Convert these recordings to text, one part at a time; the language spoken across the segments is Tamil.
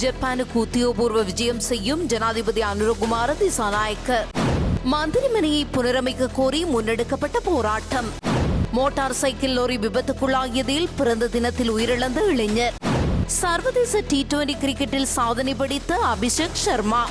ஜப்பானுக்கு உத்தியோகபூர்வ விஜயம் செய்யும் ஜனாதிபதி அனுரகுமார திசாநாயக்க. மந்திரிமனையை புனரமைக்க கோரி முன்னெடுக்கப்பட்ட போராட்டம். மோட்டார் சைக்கிள் லோரி விபத்துக்குள்ளாகியதில் பிறந்த தினத்தில் உயிரிழந்த இளைஞர். சர்வதேச டி டுவெண்டி கிரிக்கெட்டில் சாதனை படித்த அபிஷேக் சர்மா.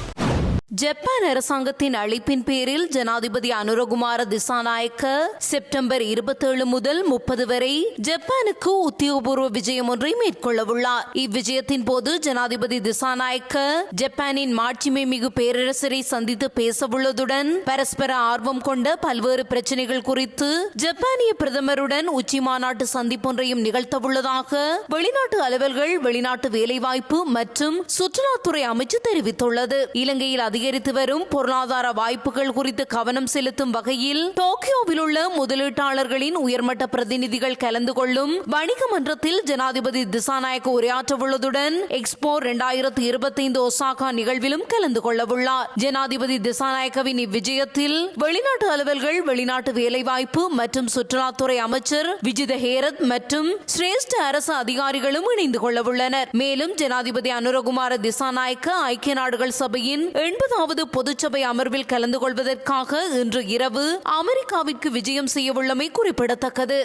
ஜப்பான் அரசாங்கத்தின் அழைப்பின் பேரில் ஜனாதிபதி அனுரகுமார திசாநாயக்க செப்டம்பர் இருபத்தேழு முதல் முப்பது வரை ஜப்பானுக்கு உத்தியோகபூர்வ விஜயம் ஒன்றை மேற்கொள்ளவுள்ளார். இவ்விஜயத்தின் போது ஜனாதிபதி திசாநாயக்க ஜப்பானின் மாட்சிமை மிகு பேரரசரை சந்தித்து பேசவுள்ளதுடன் பரஸ்பர ஆர்வம் கொண்ட பல்வேறு பிரச்சனைகள் குறித்து ஜப்பானிய பிரதமருடன் உச்சி மாநாட்டு சந்திப்பொன்றையும் நிகழ்த்தவுள்ளதாக வெளிநாட்டு அலுவல்கள் வெளிநாட்டு வேலைவாய்ப்பு மற்றும் சுற்றுலாத்துறை அமைச்சு தெரிவித்துள்ளது. இலங்கையில் அதிகரித்து வரும் பொருளாதார வாய்ப்புகள் குறித்து கவனம் செலுத்தும் வகையில் டோக்கியோவில் உள்ள முதலீட்டாளர்களின் உயர்மட்ட பிரதிநிதிகள் கலந்து கொள்ளும் வணிக மன்றத்தில் ஜனாதிபதி திசாநாயக்க உரையாற்றவுள்ளதுடன் எக்ஸ்போ இரண்டாயிரத்தி இருபத்தைந்து ஒசாகா நிகழ்விலும் கலந்து கொள்ளவுள்ளார். ஜனாதிபதி திசாநாயக்கவின் இவ்விஜயத்தில் வெளிநாட்டு அலுவல்கள் வெளிநாட்டு வேலைவாய்ப்பு மற்றும் சுற்றுலாத்துறை அமைச்சர் விஜித ஹேரத் மற்றும் சிரேஷ்ட அரசு அதிகாரிகளும் இணைந்து கொள்ளவுள்ளனர். மேலும் ஜனாதிபதி அனுரகுமார திசாநாயக்க ஐக்கிய நாடுகள் சபையின் எண்பது எண்பதாவது பொதுச்சபை அமர்வில் கலந்து கொள்வதற்காக இன்று இரவு அமெரிக்காவிற்கு விஜயம் செய்யவுள்ளமை குறிப்பிடத்தக்கது.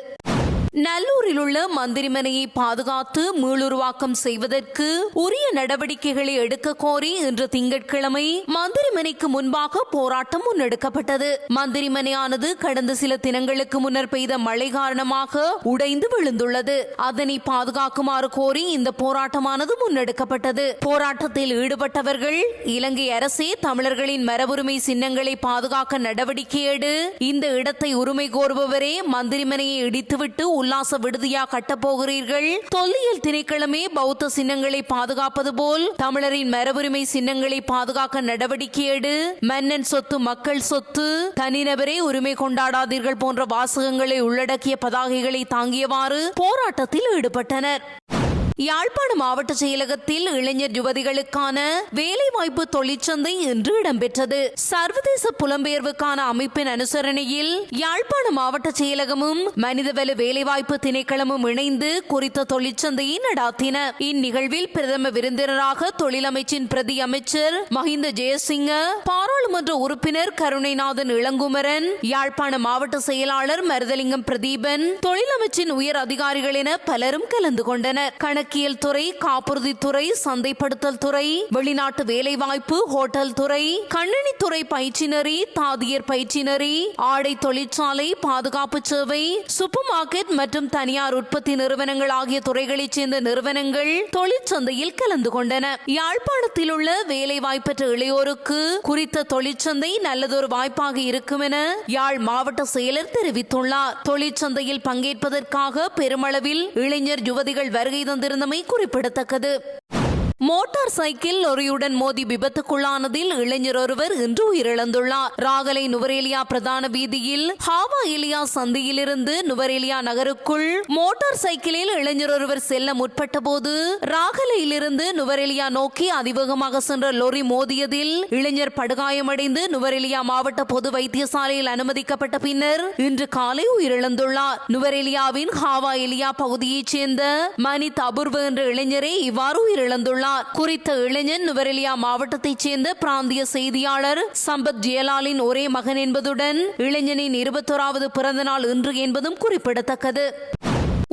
நல்லூரில் உள்ள மந்திரிமனையை பாதுகாத்து மீளுருவாக்கம் செய்வதற்கு உரிய நடவடிக்கைகளை எடுக்க கோரி இன்று திங்கட்கிழமை மந்திரிமனைக்கு முன்பாக போராட்டம் முன்னெடுக்கப்பட்டது. மந்திரிமனையானது கடந்த சில தினங்களுக்கு முன்னர் பெய்த மழை காரணமாக உடைந்து விழுந்துள்ளது. அதனை பாதுகாக்குமாறு கோரி இந்த போராட்டமானது முன்னெடுக்கப்பட்டது. போராட்டத்தில் ஈடுபட்டவர்கள் இலங்கை அரசே தமிழர்களின் மரபுரிமை சின்னங்களை பாதுகாக்க நடவடிக்கை எடு. இந்த இடத்தை உரிமை கோருபவரே மந்திரிமனையை இடித்துவிட்டு உல்லாச விடுதியா கட்டப்போகிறீர்கள். தொல்லியல் திணைக்களமே பௌத்த சின்னங்களை பாதுகாப்பது போல் தமிழரின் மரபுரிமை சின்னங்களை பாதுகாக்க நடவடிக்கை எடு. மன்னன் சொத்து மக்கள் சொத்து தனிநபரே உரிமை கொண்டாடாதீர்கள் போன்ற வாசகங்களை உள்ளடக்கிய பதாகைகளை தாங்கியவாறு போராட்டத்தில் ஈடுபட்டனர். யாழ்ப்பாண மாவட்ட செயலகத்தில் இளைஞர் யுவதிகளுக்கான வேலைவாய்ப்பு தொழிற்சந்தை இன்று இடம்பெற்றது. சர்வதேச புலம்பெயர்வுக்கான அமைப்பின் அனுசரணையில் யாழ்ப்பாண மாவட்ட செயலகமும் மனிதவள வேலைவாய்ப்பு திணைக்களமும் இணைந்து குறித்த தொழிற்சந்தையை நடாத்தின. இந்நிகழ்வில் பிரதம விருந்தினராக தொழிலமைச்சின் பிரதி அமைச்சர் மஹிந்த ஜெயசிங்க பாராளுமன்ற உறுப்பினர் கருணைநாதன் இளங்குமரன் யாழ்ப்பாண மாவட்ட செயலாளர் மருதலிங்கம் பிரதீபன் தொழிலமைச்சின் உயர் அதிகாரிகள் என பலரும் கலந்து கொண்டனர். கணக்கியல் துறை காப்புறுதி துறை சந்தைப்படுத்தல் துறை வெளிநாட்டு வேலைவாய்ப்பு ஹோட்டல் துறை கணினி துறை பயிற்சினரி தாதியர் பயிற்சினரி ஆடை தொழிற்சாலை பாதுகாப்பு சேவை சூப்பர் மார்க்கெட் மற்றும் தனியார் உற்பத்தி நிறுவனங்கள் ஆகிய துறைகளைச் சேர்ந்த நிறுவனங்கள் தொழிற்சந்தையில் கலந்து கொண்டன. யாழ்ப்பாணத்தில் உள்ள வேலை வாய்ப்பற்ற இளையோருக்கு குறித்த தொழிற்சந்தை நல்லதொரு வாய்ப்பாக இருக்கும் என யாழ் மாவட்ட செயலர் தெரிவித்துள்ளார். தொழிற்சந்தையில் பங்கேற்பதற்காக பெருமளவில் இளைஞர் யுவதிகள் வருகை தந்திருந்தமை குறிப்பிடத்தக்கது. மோட்டார் சைக்கிள் லொரியுடன் மோதி விபத்துக்குள்ளானதில் இளைஞர் ஒருவர் இன்று உயிரிழந்துள்ளார். ராகலை நுவரேலியா பிரதான வீதியில் ஹாவா எலியா சந்தியிலிருந்து நுவரேலியா நகருக்குள் மோட்டார் சைக்கிளில் இளைஞர் ஒருவர் செல்ல முற்பட்ட போது ராகலையிலிருந்து நுவரேலியா நோக்கி அதிவேகமாக சென்ற லொரி மோதியதில் இளைஞர் படுகாயமடைந்து நுவரேலியா மாவட்ட பொது வைத்தியசாலையில் அனுமதிக்கப்பட்ட பின்னர் இன்று காலை உயிரிழந்துள்ளார். நுவரேலியாவின் ஹாவா எலியா பகுதியைச் சேர்ந்த மனித் அபூர்வ என்ற இளைஞரே இவ்வாறு உயிரிழந்துள்ளார். குறித்த இளைஞன் நுவரெலியா மாவட்டத்தைச் சேர்ந்த பிராந்திய செய்தியாளர் சம்பத் ஜெயலாலின் ஒரே மகன் என்பதுடன் இளைஞனின் இருபத்தோராவது பிறந்தநாள் இன்று என்பதும் குறிப்பிடத்தக்கது.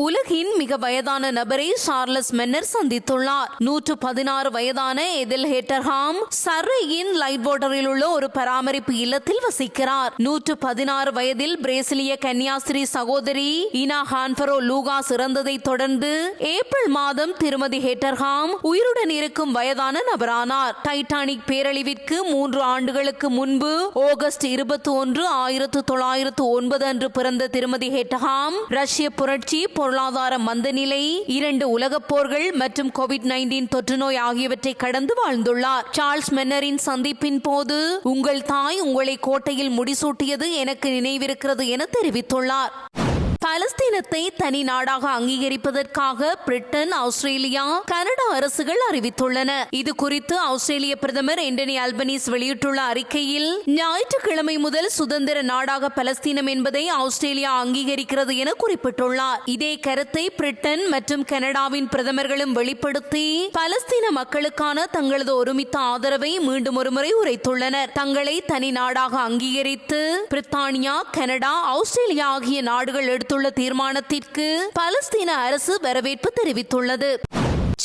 உலகின் மிக வயதான நபரை சார்லஸ் மென்னர் சந்தித்துள்ளார். நூற்று பதினாறு வயதான எதில் ஹேட்டர்ஹாம் சர்ரையின் லைட் வாட்டரில் உள்ள ஒரு பராமரிப்பு இல்லத்தில் வசிக்கிறார். நூற்று பதினாறு வயதில் பிரேசிலிய கன்னியாஸ்திரி சகோதரி இனா ஹான்பரோ லூகா சிறந்ததை தொடர்ந்து ஏப்ரல் மாதம் திருமதி ஹேட்டர்ஹாம் உயிருடன் இருக்கும் வயதான நபரானார். டைட்டானிக் பேரழிவிற்கு மூன்று ஆண்டுகளுக்கு முன்பு ஆகஸ்ட் இருபத்தி ஒன்று ஆயிரத்து தொள்ளாயிரத்து ஒன்பது அன்று பிறந்த திருமதி ஹெட்டஹாம் ரஷ்ய புரட்சி பொருளாதார மந்தநிலை இரண்டு உலகப் போர்கள் மற்றும் கோவிட் நைன்டீன் தொற்று நோய் ஆகியவற்றை கடந்து வாழ்ந்துள்ளார். சார்ல்ஸ் மென்னரின் சந்திப்பின் போது உங்கள் தாய் உங்களை கோட்டையில் முடிசூட்டியது எனக்கு நினைவிருக்கிறது என தெரிவித்துள்ளார். பலஸ்தீனத்தை தனி நாடாக அங்கீகரிப்பதற்காக பிரிட்டன் ஆஸ்திரேலியா கனடா அரசுகள் அறிவித்துள்ளன. இது குறித்து ஆஸ்திரேலிய பிரதமர் எண்டனி அல்பனீஸ் வெளியிட்டுள்ள அறிக்கையில் ஞாயிற்றுக்கிழமை முதல் சுதந்திர நாடாக பலஸ்தீனம் என்பதை ஆஸ்திரேலியா அங்கீகரிக்கிறது என குறிப்பிட்டுள்ளார். இதே கருத்தை பிரிட்டன் மற்றும் கனடாவின் பிரதமர்களும் வெளிப்படுத்தி பலஸ்தீன மக்களுக்கான தங்களது ஒருமித்த ஆதரவை மீண்டும் ஒருமுறை உரைத்துள்ளனர். தங்களை தனி நாடாக அங்கீகரித்து பிரித்தானியா கனடா ஆஸ்திரேலியா ஆகிய நாடுகள் எடுத்து எடுத்துள்ள தீர்மானத்திற்கு பலஸ்தீன அரசு வரவேற்பு தெரிவித்துள்ளது.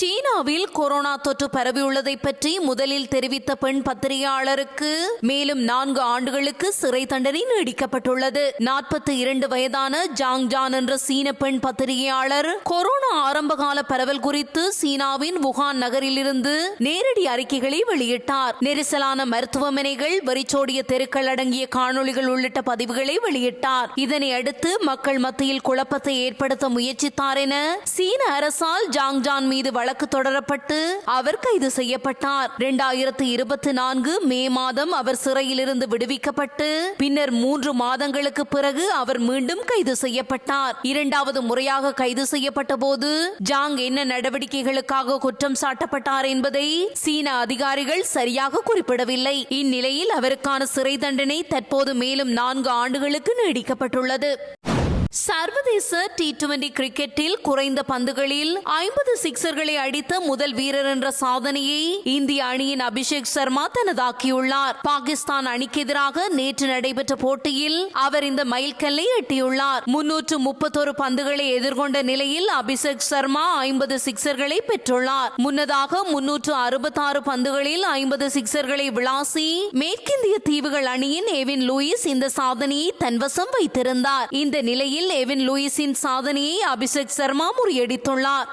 சீனாவில் கொரோனா தொற்று பரவியுள்ளதை பற்றி முதலில் தெரிவித்த பெண் பத்திரிகையாளருக்கு மேலும் நான்கு ஆண்டுகளுக்கு சிறை தண்டனை நீடிக்கப்பட்டுள்ளது. நாற்பத்தி இரண்டு வயதான ஜாங் ஜான் என்ற சீன பெண் பத்திரிகையாளர் கொரோனா ஆரம்பகால பரவல் குறித்து சீனாவின் வுகான் நகரிலிருந்து நேரடி அறிக்கைகளை வெளியிட்டார். நெரிசலான மருத்துவமனைகள் வரிச்சோடிய தெருக்கள் அடங்கிய காணொளிகள் உள்ளிட்ட பதிவுகளை வெளியிட்டார். இதனை அடுத்து மக்கள் மத்தியில் குழப்பத்தை ஏற்படுத்த முயற்சித்தார் என சீன அரசால் ஜாங் ஜான் மீது வழக்கு தொடரப்பட்டு அவர் கைது செய்யப்பட்டார். இரண்டாயிரத்து இருபத்தி நான்கு மே மாதம் அவர் சிறையிலிருந்து விடுவிக்கப்பட்டு பின்னர் மூன்று மாதங்களுக்கு பிறகு அவர் மீண்டும் கைது செய்யப்பட்டார். இரண்டாவது முறையாக கைது செய்யப்பட்ட போது ஜாங் என்ன நடவடிக்கைகளுக்காக குற்றம் சாட்டப்பட்டார் என்பதை சீன அதிகாரிகள் சரியாக குறிப்பிடவில்லை. இந்நிலையில் அவருக்கான சிறை தண்டனை தற்போது மேலும் நான்கு ஆண்டுகளுக்கு நீடிக்கப்பட்டுள்ளது. சர்வதேச டி டுவெண்டி கிரிக்கெட்டில் குறைந்த பந்துகளில் ஐம்பது சிக்சர்களை அடித்த முதல் வீரர் என்ற சாதனையை இந்திய அணியின் அபிஷேக் சர்மா தனதாக்கியுள்ளார். பாகிஸ்தான் அணிக்கு எதிராக நேற்று நடைபெற்ற போட்டியில் அவர் இந்த மைல்கல்லை எட்டியுள்ளார். முன்னூற்று முப்பத்தொரு பந்துகளை எதிர்கொண்ட நிலையில் அபிஷேக் சர்மா ஐம்பது சிக்சர்களை பெற்றுள்ளார். முன்னதாக முன்னூற்று அறுபத்தாறு பந்துகளில் ஐம்பது சிக்சர்களை விளாசி மேற்கிந்திய தீவுகள் அணியின் ஏவின் லூயிஸ் இந்த சாதனையை தன்வசம் வைத்திருந்தார். இந்த நிலையில் எவின் லூயிஸின் சாதனையை அபிஷேக் சர்மா முறியடித்துள்ளார்.